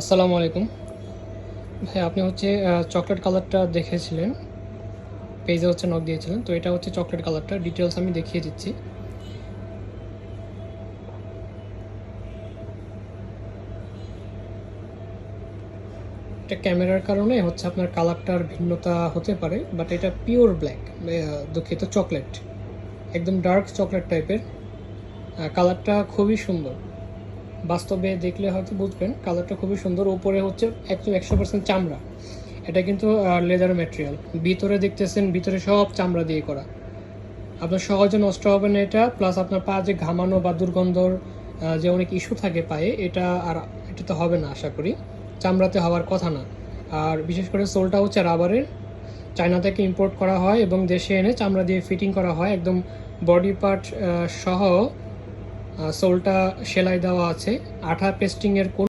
আসসালামু আলাইকুম। ভাই, আপনি হচ্ছে চকলেট কালারটা দেখেছিলেন। পেজে হচ্ছে নক দিয়েছিলেন। তো এটা হচ্ছে চকলেট কালারটা ডিটেলস আমি দেখিয়ে দিচ্ছি। এটা ক্যামেরার কারণে হচ্ছে আপনার কালারটার ভিন্নতা হতে পারে বাট এটা পিওর ব্ল্যাক দুঃখিত চকলেট একদম ডার্ক চকলেট টাইপের কালারটা খুবই সুন্দর। বাস্তবে দেখলে হয়তো বুঝবেন, কালারটা খুবই সুন্দর। উপরে হচ্ছে একদম একশো পার্সেন্ট চামড়া। এটা কিন্তু লেদার ম্যাটেরিয়াল ভিতরে দেখতেছেন, ভিতরে সব চামড়া দিয়ে করা। আপনার সহজে নষ্ট হবে না এটা। প্লাস আপনার পা যে ঘামানো বা দুর্গন্ধর যে অনেক ইস্যু থাকে পায়ে, এটা আর এটাতে হবে না, আশা করি। চামড়াতে হওয়ার কথা না। আর বিশেষ করে সোলটা হচ্ছে রাবারের। চায়না থেকে ইম্পোর্ট করা হয় এবং দেশে এনে চামড়া দিয়ে ফিটিং করা হয়। একদম বডি পার্ট সহ সোলটা সেলাই দেওয়া আছে। আঠা পেস্টিংয়ের